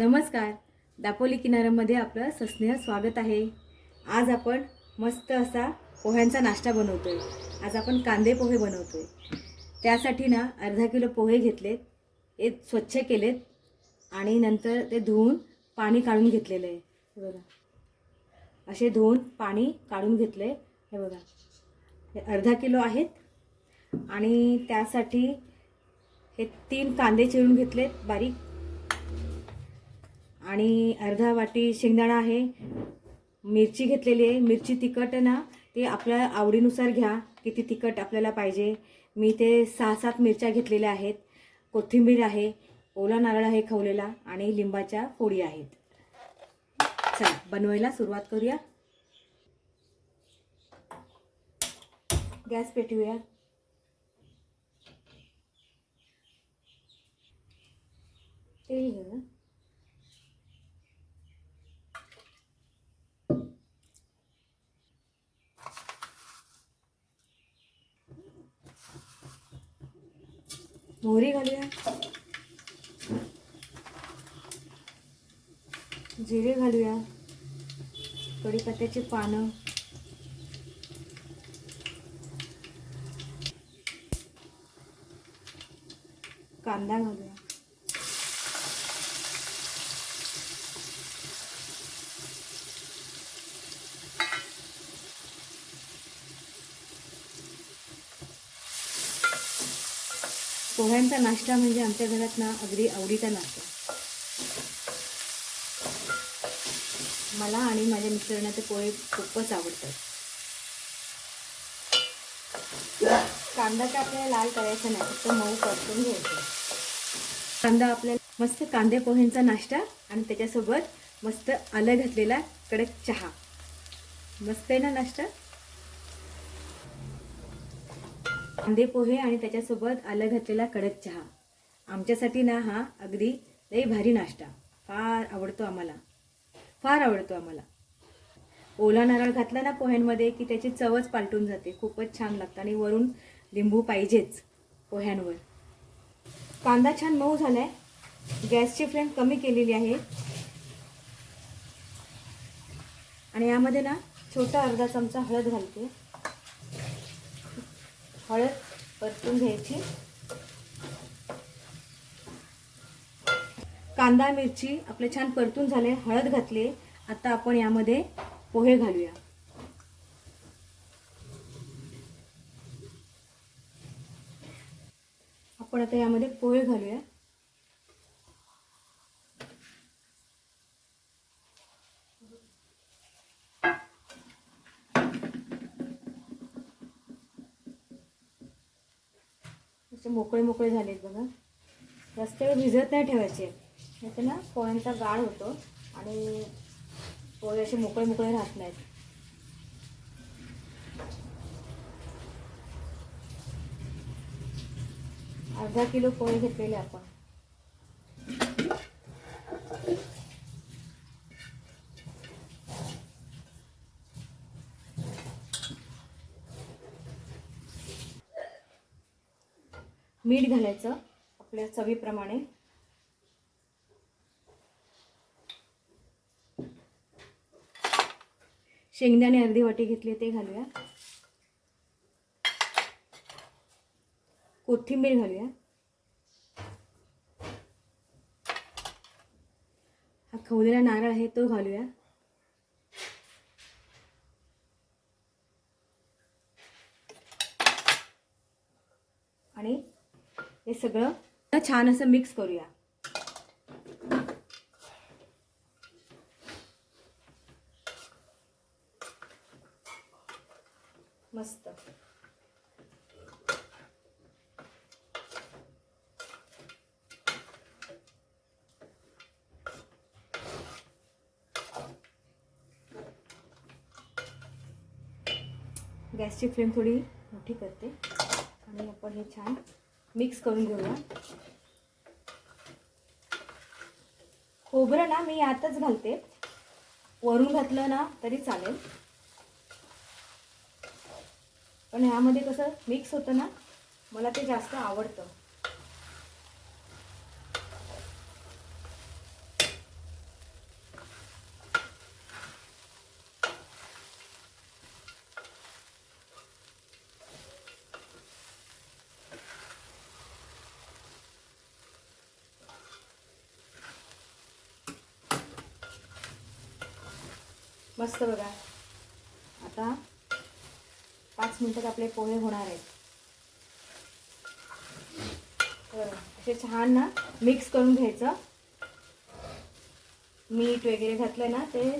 नमस्कार. दापोली किनाऱ्यामध्ये आपलं सस्नेह स्वागत आहे. आज आपण मस्त असा पोह्यांचा नाश्ता बनवतोय. आज आपण कांदे पोहे बनवतोय. त्यासाठी ना अर्धा किलो पोहे घेतलेत. हे स्वच्छ केलेत. आणि नंतर ते धुवून पाणी काढून घेतलेलं आहे. हे बघा. असे धुवून पाणी काढून घेतले हे बघा. हे अर्धा किलो आहेत. आणि त्यासाठी हे तीन कांदे चिरून घेतलेत. बारीक आणि अर्धा वाटी शेंगदाणा आहे. मिरची घेतलेली आहे. मिरची तिखट आहे ना ते आपल्या आवडीनुसार घ्या किती तिखट आपल्याला पाहिजे. मी ते सहा सात मिरच्या घेतलेल्या आहेत. कोथिंबीर आहे ओला नारळ आहे खवलेला आणि लिंबाच्या फोडी आहेत. चला बनवायला सुरुवात करूया. गॅस पेटवूया. तेल घेऊया. मोहरी घालूया. जिरे घालूया. कढीपत्त्याची पानं. कांदा घालूया. पोह्यांचा नाश्ता म्हणजे आमच्या घरात ना अगदी आवडीचा नाश्ता. मला आणि माझ्या मिस्टरांना ते पोहे खूपच आवडतात. कांदा तर आपल्याला लाल करायचा नाही फक्त मऊ परतून घ्यायचा. कांदा आपल्याला मस्त कांदे पोह्यांचा नाश्ता आणि त्याच्यासोबत मस्त आलं घातलेला कडक चहा. मस्त आहे ना नाश्ता? कांदे पोहे आणि त्याच्यासोबत आलं घातलेला कडक चहा. आमच्यासाठी ना हा अगदी लई भारी नाश्ता. फार आवडतो आम्हाला. फार आवडतो आम्हाला. ओला नारळ घातला ना पोह्यांमध्ये की त्याची चवच पालटून जाते. खूपच छान लागतं आणि वरून लिंबू पाहिजेच पोह्यांवर. कांदा छान मऊ झाला आहे गॅसची फ्लेम कमी केलेली आहे. आणि यामध्ये ना छोटा अर्धा चमचा हळद घालते. हळद परतून घ्यायची. कांदा मिरची आपले छान परतून झाले हळद घातली. आता आपण यामध्ये पोहे घालूया. आपण आता यामध्ये पोहे घालूया. असे मोकळे मोकळे झालेत बघा. जास्त वेळ भिजत नाही ठेवायचे. नाही ना पोळ्यांचा गाळ होतो आणि पोहे असे मोकळे मोकळे राहत नाहीत. अर्धा किलो पोळे घेतलेले आपण. मीठ घालायचं आपल्या चवीप्रमाणे. शेंगदाणे अर्धी वाटी घेतली ते घालूया. कोथिंबीर घालूया. हा खवलेला नारळ आहे तो घालूया. आणि हे सगळं छान असं मिक्स करूया. मस्त. गॅसची फ्लेम थोडी मोठी करते आणि आपण हे छान मिक्स करून घेऊया. खोबरं ना मी आताच घालते. वरून घातलं ना तरी चालेल. पण ह्यामध्ये कसं मिक्स होतं ना मला ते जास्त आवडतं. मस्त बघा. आता पाच मिनटात आपले पोहे होणार आहेत. तर असे छान ना मिक्स करून घ्यायचं. मीठ वगैरे घातलं ना ते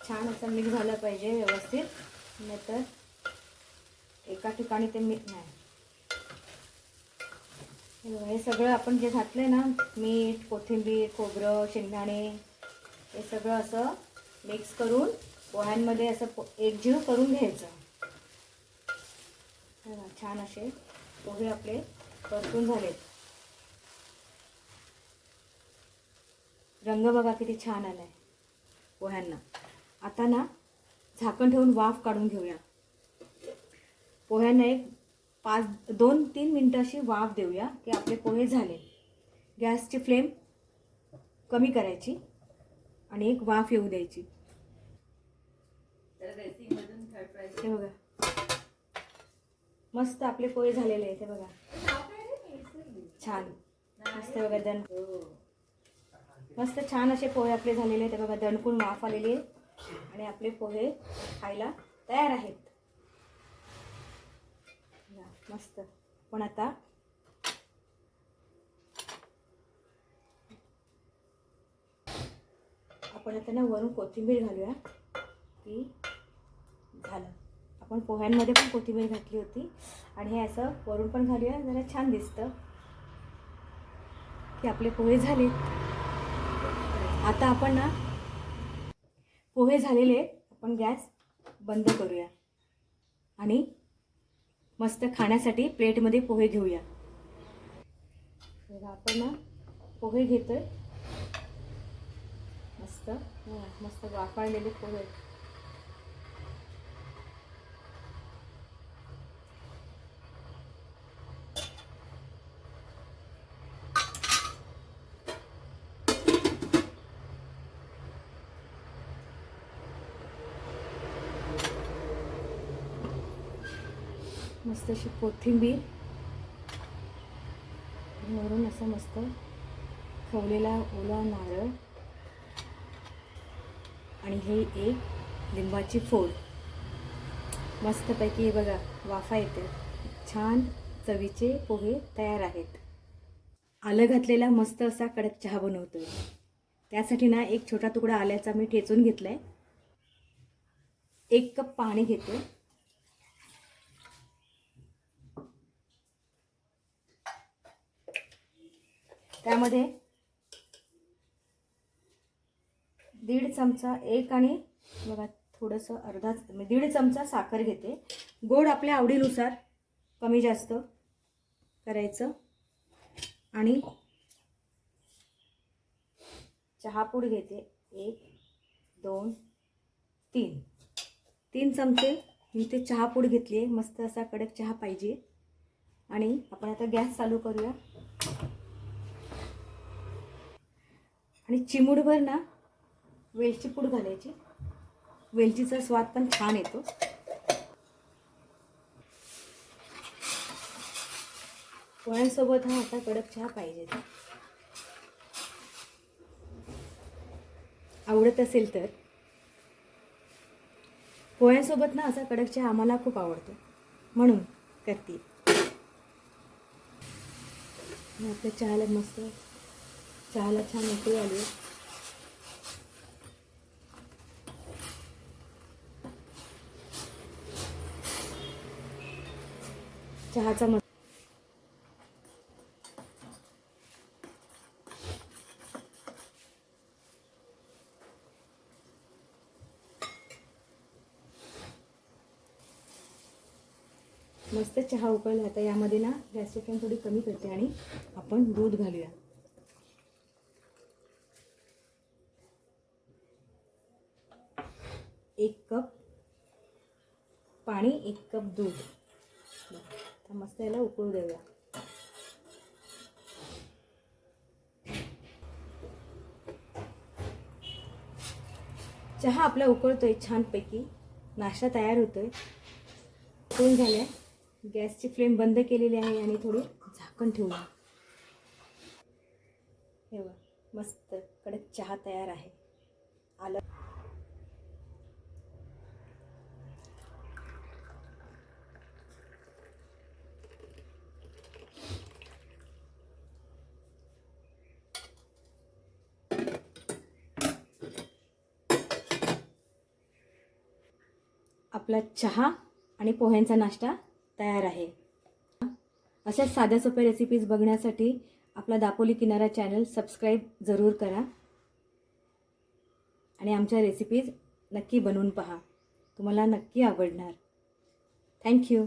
छान असं मिक्स झालं पाहिजे व्यवस्थित. नाहीतर एका ठिकाणी ते मीठ नाही. हे हे सगळं आपण जे घातलंय ना मीठ कोथिंबीर खोबरं शेंगदाणे हे सगळं असं मिक्स करून पोह्यांमध्ये असं पो- एकजीव करून घ्यायचं. छान असे पोहे आपले परतून झालेत. रंग बघा किती छान आलाय पोह्यांना. आता ना झाकण ठेवून वाफ काढून घेऊया. पोह्यांना एक पाच दोन तीन मिनटं अशी वाफ देऊया की आपले पोहे झाले. गॅसची फ्लेम कमी करायची आणि एक वाफ येऊ द्यायची. हे बघा. मस्त आपले पोहे झालेले आहेत हे बघा. छान. मस्त बघा दण मस्त छान असे पोहे आपले झालेले आहेत हे बघा. दणकून माफ आलेले आहेत. आणि आपले पोहे खायला तयार आहेत. मस्त. पण आता आपण आता ना वरून कोथिंबीर घालूया. की झालं. आपण पोह्यांमध्ये पण कोथिंबीर घातली होती. आणि हे असं वरून पण घालूया. जरा छान दिसतं. की आपले पोहे झाले. आता आपण ना पोहे झालेले आहेत. आपण गॅस बंद करूया. आणि मस्त खाण्यासाठी प्लेटमध्ये पोहे घेऊया. तर आपण ना पोहे घेतोय. मस्त. हो, मस्त वाफाळलेले पोहे. मस्त अशी कोथिंबीर. वरून असं मस्त खवलेला ओला नारळ. आणि हे एक लिंबाची फोड. मस्तपैकी हे बघा वाफा येते. छान चवीचे पोहे तयार आहेत. आलं घातलेला मस्त असा कडक चहा बनवतोय. त्यासाठी ना एक छोटा तुकडा आल्याचा मी ठेचून घेतलाय. एक कप पाणी घेते. त्यामध्ये दीड चमचा एक आणि बघा थोडंसं अर्धा मी दीड चमचा साखर घेते. गोड आपल्या आवडीनुसार कमी जास्त करायचं. आणि चहापूड घेते. एक दोन तीन. तीन चमचे मी ते चहापूड घेतली आहे मस्त असा कडक चहा पाहिजे. आणि आपण आता गॅस चालू करूया. आणि चिमूडभर ना वेलची पूड घालायची. वेलचीचा स्वाद पण छान येतो. पोळ्यांसोबत हा आता कडक चहा पाहिजे. आवडत असेल तर. पोळ्यांसोबत ना असा कडक चहा आम्हाला खूप आवडतो. म्हणून करते. आपल्या चहाला मस्त चहाला छान उकळी आली. चहाचा मस्त मस्त चहा उकळला. आता यामध्ये ना गॅसची फ्लेम थोडी कमी करते आणि आपण दूध घालूया. एक कप पाणी एक कप दूध. मस्त याला उकळू देऊया. चहा आपला उकळतोय छानपैकी. नाश्ता तयार होतोय. कोण झालाय. गॅसची फ्लेम बंद केलेली आहे आणि थोडी झाकण ठेवूया. हे मस्त कडक चहा तयार आहे. आलं. आपला चहा आणि पोह्यांचा नाश्ता तयार आहे. अशाच साध्या सोप्या रेसिपीज बघण्यासाठी आपला दापोली किनारा चॅनल सबस्क्राईब जरूर करा आणि आमच्या रेसिपीज नक्की बनवून पहा. तुम्हाला नक्की आवडणार. थँक्यू